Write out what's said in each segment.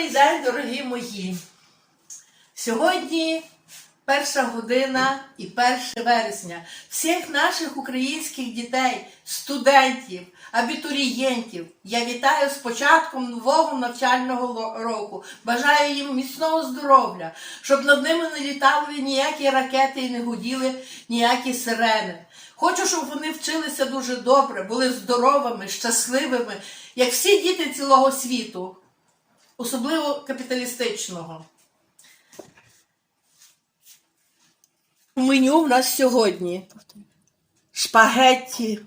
Добрий день, дорогі мої. Сьогодні перша година і 1 вересня. Всіх наших українських дітей, студентів, абітурієнтів я вітаю з початком нового навчального року. Бажаю їм міцного здоров'я, щоб над ними не літали ніякі ракети і не гуділи ніякі сирени. Хочу, щоб вони вчилися дуже добре, були здоровими, щасливими, як всі діти цілого світу особливо капіталістичного. Меню в нас сьогодні шпагетті.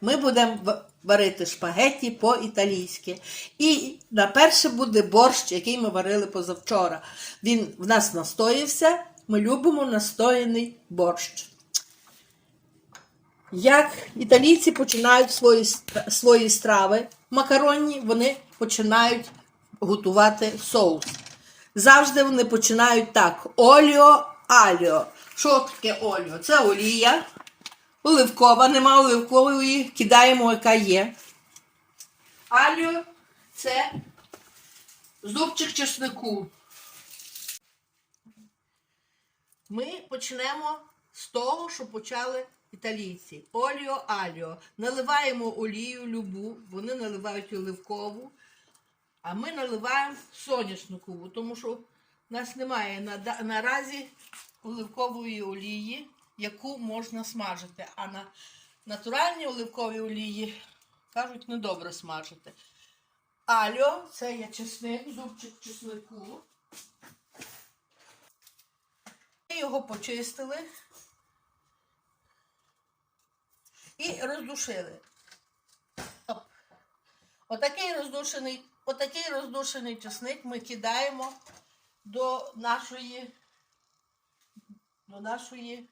Ми будемо варити шпагетті по-італійськи. І на перше буде борщ, який ми варили позавчора. Він в нас настоївся. Ми любимо настояний борщ. Як італійці починають свої, свої страви макаронні, вони починають готувати соус. Завжди вони починають так: оліо, аліо. Що таке оліо? Це олія. Оливкова, нема оливкової, кидаємо, яка є. Аліо це зубчик чеснику. Ми почнемо з того, що почали італійці. Оліо аліо. Наливаємо олію любу, вони наливають оливкову, а ми наливаємо соняшникову, тому що в нас немає на, наразі оливкової олії, яку можна смажити. А на натуральній оливковій олії кажуть, недобре смажити. Аліо це є чесник, зубчик чеснику. Ми його почистили і роздушили. Отакий роздушений, отакий роздушений чесник ми кидаємо до нашої, до нашої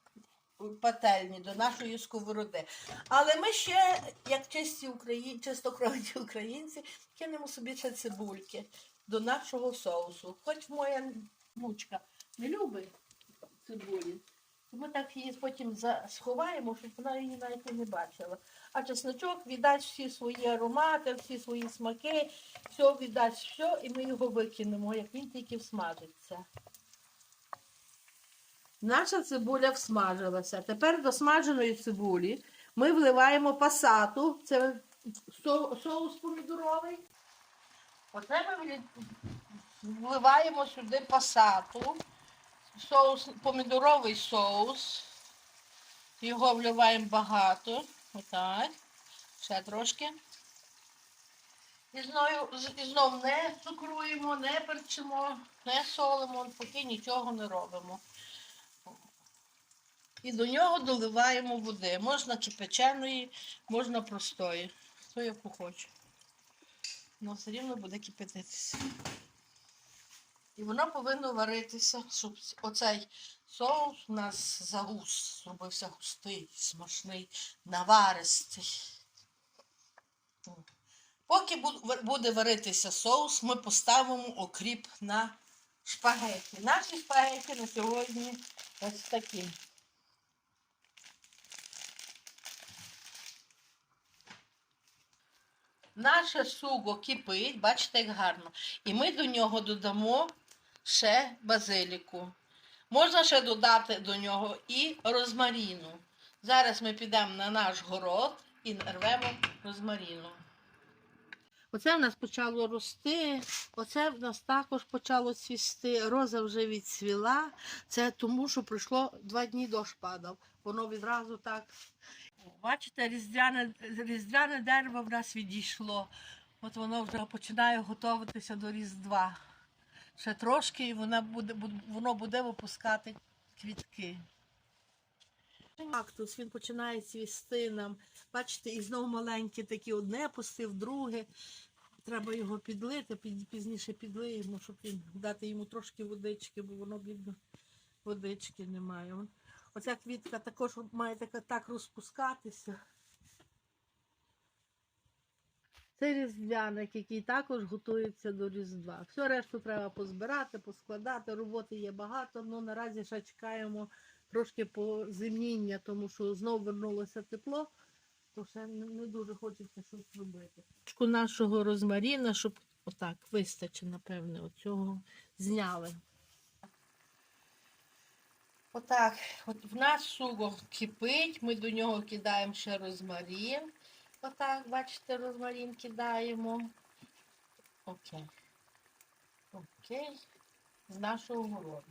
пательні, до нашої сковороди. Але ми ще, як чисті Украї... чистокровні українці, кинемо собі ще цибульки до нашого соусу. Хоч моя внучка не любить цибулі. Ми так її потім сховаємо, щоб вона її навіть не бачила. А чесночок віддасть всі свої аромати, всі свої смаки, все віддасть все, і ми його викинемо, як він тільки всмажиться. Наша цибуля всмажилася. Тепер до смаженої цибулі ми вливаємо пасату, це соус помідоровий. Оце ми вливаємо сюди пасату соус, помідоровий соус. Його вливаємо багато. Отак. Ще трошки. І знову, і знов не цукруємо, не перчимо, не солимо, поки нічого не робимо. І до нього доливаємо води. Можна кипяченої, можна простої. Хто яку хоче. Ну, все рівно буде кипятитися. І воно повинно варитися, щоб оцей соус у нас загус, зробився густий, смачний, наваристий. Поки буде варитися соус, ми поставимо окріп на шпагеті. Наші шпагеті на сьогодні ось такі. Наше суго кипить, бачите, як гарно. І ми до нього додамо ще базиліку. Можна ще додати до нього і розмаріну. Зараз ми підемо на наш город і рвемо розмаріну. Оце в нас почало рости, оце в нас також почало цвісти. Роза вже відцвіла. Це тому, що пройшло два дні дощ падав. Воно відразу так. Бачите, різдвяне, різдвяне дерево в нас відійшло. От воно вже починає готуватися до Різдва. Ще трошки і вона буде, воно буде випускати квітки. Кактус, він починає цвісти нам. Бачите, і знову маленькі такі, одне пустив, друге. Треба його підлити, під- пізніше підлиємо, щоб він дати йому трошки водички, бо воно бідно водички немає. Оця квітка також має така, так розпускатися. Це різдвяник, який також готується до Різдва. Все решту треба позбирати, поскладати. Роботи є багато, але наразі ще чекаємо трошки позимніння, тому що знову вернулося тепло, то ще не, дуже хочеться щось робити. Нашого розмаріна, щоб Отак, вистачить, напевне, оцього зняли. Отак, от в нас суго кипить, ми до нього кидаємо ще розмарин. Отак, бачите, розмарин кидаємо. Окей. Окей. З нашого городу.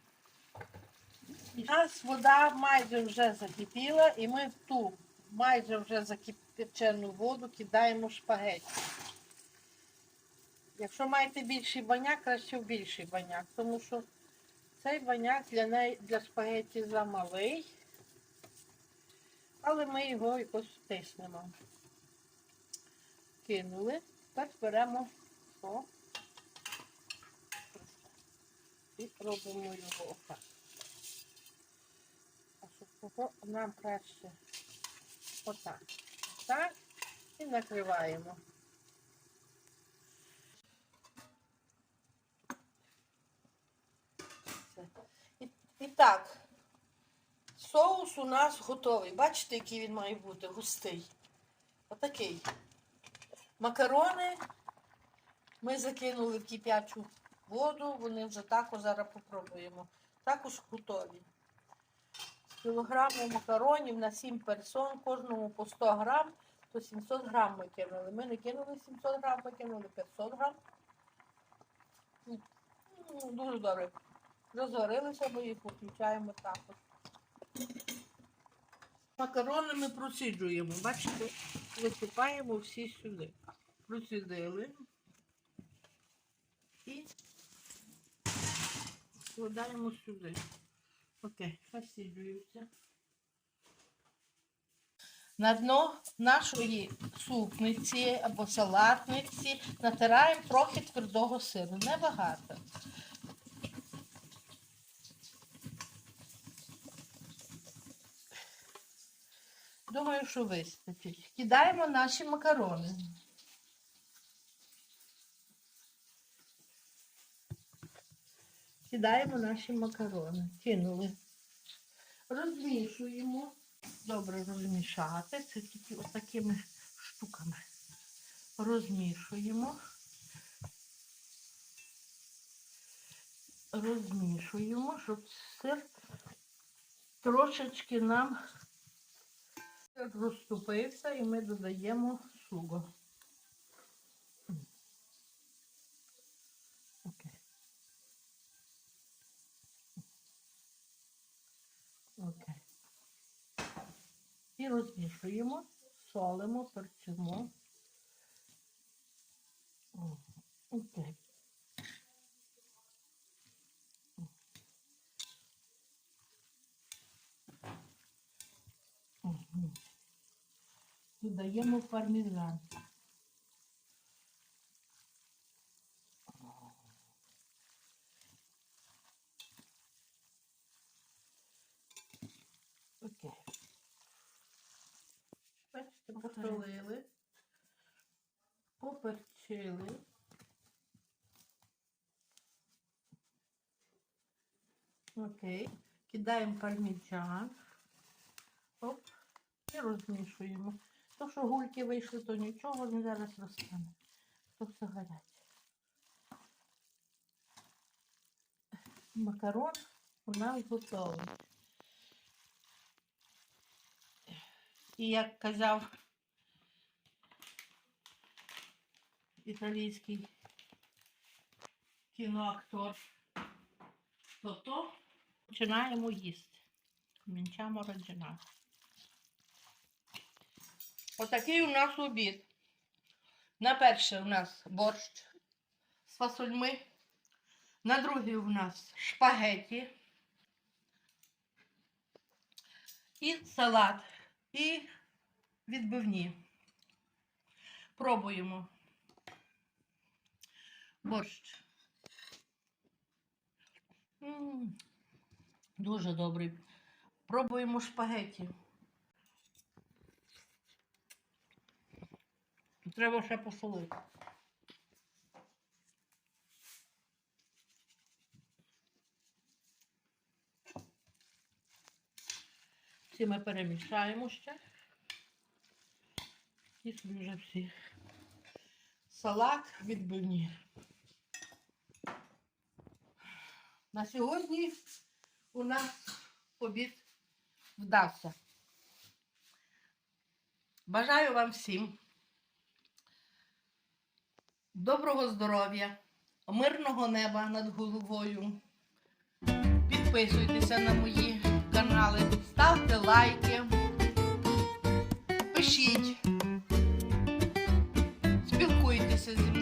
У нас вода майже вже закипіла, і ми в ту майже вже закипячену воду кидаємо шпагеті. Якщо маєте більший баняк, краще в більший баняк, тому що цей баняк для, неї, для шпагеті замалий, але ми його якось втиснемо. Кинули, тепер беремо о, і робимо його отак. А щоб нам краще отак. Отак і накриваємо. І, і так, соус у нас готовий. Бачите, який він має бути густий. Отакий. Макарони ми закинули в кип'ячу воду, вони вже також зараз попробуємо. Також готові. Кілограму макаронів на 7 персон, кожному по 100 грам, то 700 грам ми кинули. Ми не кинули 700 грам, ми кинули 500 грам. Дуже добре. Розгорилися, ми їх включаємо також. Макарони ми проціджуємо. Бачите, висипаємо всі сюди. Процідили. І складаємо сюди. Окей, розсіджуються. На дно нашої супниці або салатниці натираємо трохи твердого сиру. Небагато. Думаю, що вистачить. Кидаємо наші макарони. Кидаємо наші макарони. Кинули. Розмішуємо. Добре розмішати. Це тільки отакими штуками. Розмішуємо. Розмішуємо, щоб сир трошечки нам розступився і ми додаємо суго. Окей. І розмішуємо, солимо, перчимо. Окей. Додаємо пармезан. Окей. Бачите, посолили, поперчили. Окей. Кидаємо парміджан. Оп. І розмішуємо. То, що гульки вийшли, то нічого, не зараз розтане. То все гаряче. Макарон у нас готовий. І як казав італійський кіноактор, то то починаємо їсти. Мінчамо раджина. Отакий у нас обід. На перше у нас борщ з фасольми. На другий у нас шпагеті. І салат. І відбивні. Пробуємо. Борщ. Дуже добрий. Пробуємо шпагеті. Треба ще посолити. Всі ми перемішаємо ще. І собі вже всі салат відбивні. На сьогодні у нас обід вдався. Бажаю вам всім Доброго здоров'я, мирного неба над головою. Підписуйтеся на мої канали, ставте лайки, пишіть, спілкуйтеся зі мною.